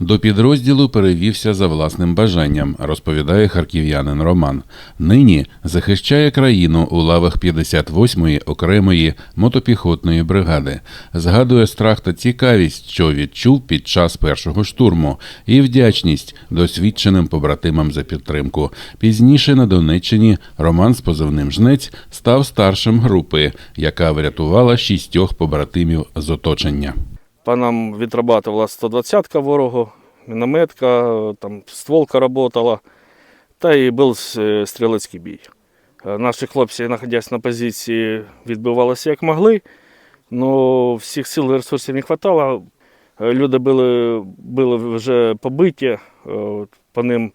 До підрозділу перевівся за власним бажанням, розповідає харків'янин Роман. Нині захищає країну у лавах 58-ї окремої мотопіхотної бригади. Згадує страх та цікавість, що відчув під час першого штурму, і вдячність досвідченим побратимам за підтримку. Пізніше на Донеччині Роман з позивним жнець став старшим групи, яка врятувала шістьох побратимів з оточення. По нам відрабатувала 120-ка ворогу, мінометка, там стволка работала, та і був е, стрілецький бій. Е, Наші хлопці, знаходясь на позиції, відбивалися як могли, але всіх сил і ресурсів не вистачало. Е, Люди були, були вже побиті, по ним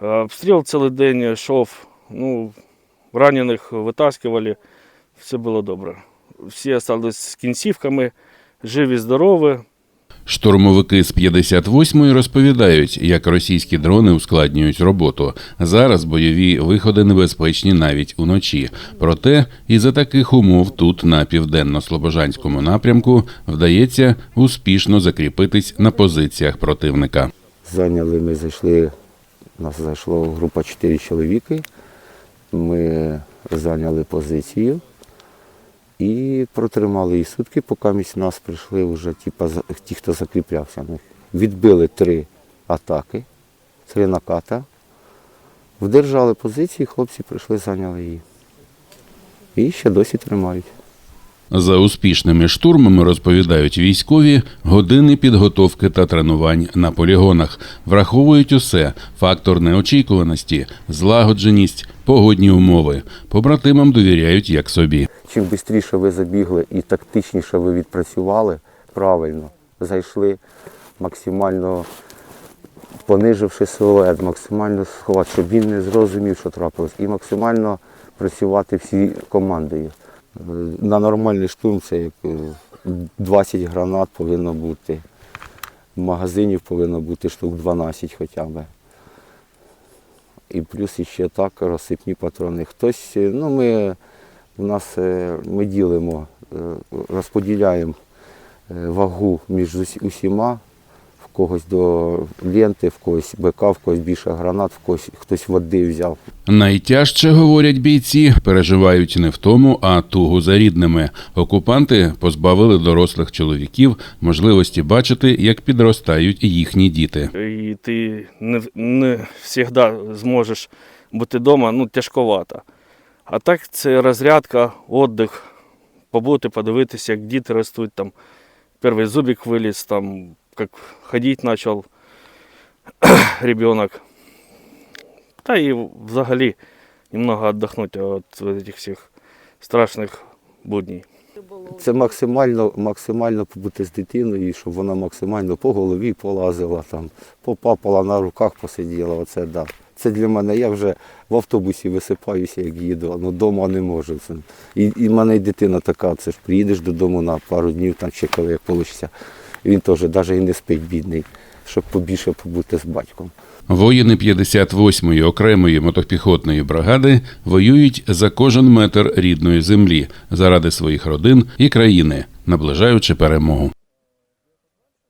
обстріл цілий день йшов, ну, ранених витаскували, все було добре. Всі залишилися з кінцівками, живі, здорові. Штурмовики з 58-ї розповідають, як російські дрони ускладнюють роботу. Зараз бойові виходи небезпечні навіть уночі. Проте і за таких умов тут, на південно-слобожанському напрямку, вдається успішно закріпитись на позиціях противника. Зайняли, ми зайшли, нас зайшло група 4 чоловіки. Ми зайняли позицію і протримали її сутки, поки місь нас прийшли вже типа, ті, хто закріплявся. Ми відбили три атаки, три наката, вдержали позиції, хлопці прийшли, зайняли її. І ще досі тримають. За успішними штурмами розповідають військові години підготовки та тренувань на полігонах. Враховують усе: фактор неочікуваності, злагодженість, погодні умови. Побратимам довіряють як собі. Чим швидше ви забігли і тактичніше ви відпрацювали, правильно, зайшли максимально пониживши силует, максимально сховати, щоб він не зрозумів, що трапилось, і максимально працювати всі командою. Е, На нормальний штурм це як е, 20 гранат повинно бути. Магазинів повинно бути штук 12 хоча б. І плюс ще так розсипні патрони. Хтось, е, ну ми у нас е, ми ділимо, е, розподіляємо е, вагу між усіма. Когось до ленти, в когось БК, в когось більше гранат, в когось хтось води взяв. Найтяжче, говорять бійці, переживають не в тому, а тугу за рідними. Окупанти позбавили дорослих чоловіків можливості бачити, як підростають їхні діти. і ти не, не завжди зможеш бути вдома, ну, тяжковато. А так це розрядка, віддих, побути, подивитися, як діти ростуть, там, перший зубик виліз, там, як ходити почав ребенок. Та і взагалі немного віддохнути від цих всіх страшних будній. Це максимально, максимально побути з дитиною, щоб вона максимально по голові полазила, там, попапала на руках, посиділа. Оце да. Це для мене. Я вже в автобусі висипаюся, як їду, ну вдома не можу. І, і в мене й дитина така, це ж приїдеш додому на пару днів, там чи коли як вийде. Він теж навіть і не спить бідний, щоб побільше побути з батьком. Воїни 58-ї окремої мотопіхотної бригади воюють за кожен метр рідної землі заради своїх родин і країни, наближаючи перемогу.